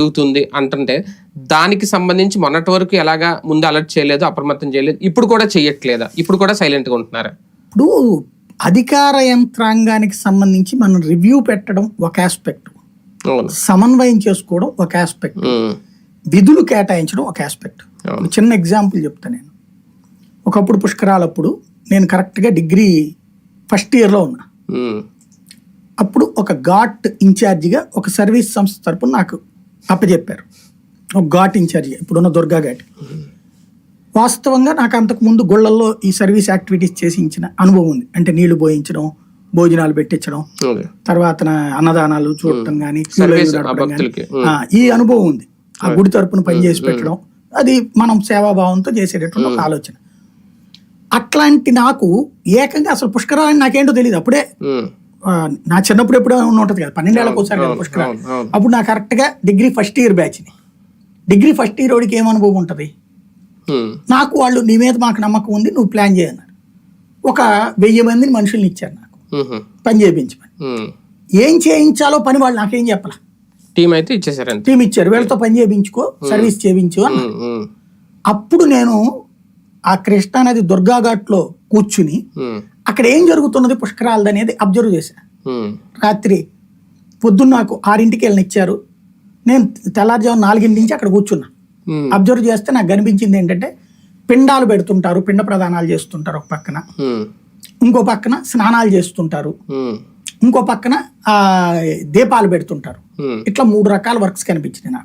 జరుగుతుంది అంటుంటే దానికి సంబంధించి మొన్నటి వరకు ఎలాగా ముందు అలర్ట్ చేయలేదు అప్రమత్తం చేయలేదు ఇప్పుడు కూడా చేయట్లేదా ఇప్పుడు కూడా సైలెంట్గా ఉంటున్నారా? ఇప్పుడు అధికార యంత్రాంగానికి సంబంధించి మనం రివ్యూ పెట్టడం ఒక ఆస్పెక్ట్ సమన్వయం చేసుకోవడం ఒక ఆస్పెక్ట్ విధులు కేటాయించడం ఒక ఆస్పెక్ట్. చిన్న ఎగ్జాంపుల్ చెప్తా నేను. ఒకప్పుడు పుష్కరాలప్పుడు నేను కరెక్ట్గా డిగ్రీ ఫస్ట్ ఇయర్లో ఉన్నా. అప్పుడు ఒక ఘాట్ ఇన్ఛార్జిగా ఒక సర్వీస్ సంస్థ తరపున నాకు అప్పచెప్పారు ఒక ఘాట్ ఇన్ఛార్జిగా ఇప్పుడున్న దుర్గా ఘాట్. వాస్తవంగా నాకు అంతకు ముందు గుళ్ళల్లో ఈ సర్వీస్ యాక్టివిటీస్ చేసి ఇచ్చిన అనుభవం ఉంది. అంటే నీళ్ళు పోయించడం భోజనాలు పెట్టించడం తర్వాత అన్నదానాలు చూడటం కానీ ఈ అనుభవం ఉంది. ఆ గుడి తరపున పనిచేసి పెట్టడం అది మనం సేవాభావంతో చేసేటటువంటి ఒక ఆలోచన. అట్లాంటి నాకు ఏకంగా అసలు పుష్కరాలని నాకేంటో తెలియదు అప్పుడే నా చిన్నప్పుడు ఎప్పుడో ఉంటుంది కదా పన్నెండేళ్ళకి ఒకసారి కదా పుష్కరాలు. అప్పుడు నాకు కరెక్ట్గా డిగ్రీ ఫస్ట్ ఇయర్ బ్యాచ్ని డిగ్రీ ఫస్ట్ ఇయర్ వాడికి ఏం అనుభవం ఉంటుంది? నాకు వాళ్ళు నీ మీద మాకు నమ్మకం ఉంది నువ్వు ప్లాన్ చేయన్నారు ఒక వెయ్యి మందిని మనుషుల్ని ఇచ్చారు నాకు. పని చేయించమని. ఏం చేయించాలో పని వాళ్ళు నాకేం చెప్పాల. టీం అయితే ఇచ్చేసారు టీం ఇచ్చారు వీళ్ళతో పని చేయించుకో సర్వీస్ చేయించు అప్పుడు నేను ఆ కృష్ణానది దుర్గాఘాట్లో కూర్చుని అక్కడ ఏం జరుగుతున్నది పుష్కరాలది అనేది అబ్జర్వ్ చేశాను ఉమ్, రాత్రి పొద్దున్న నాకు ఆరింటికి వెళ్ళిన ఇచ్చారు నేను తెల్లారుజాము నాలుగింటి నుంచి అక్కడ కూర్చున్నా. అబ్జర్వ్ చేస్తే నాకు కనిపించింది ఏంటంటే పిండాలు పెడుతుంటారు పిండ ప్రదానాలు చేస్తుంటారు ఒక పక్కన. ఇంకో పక్కన స్నానాలు చేస్తుంటారు. ఇంకో పక్కన దీపాలు పెడుతుంటారు. ఇట్లా మూడు రకాల వర్క్స్ కనిపించినాయి నాకు.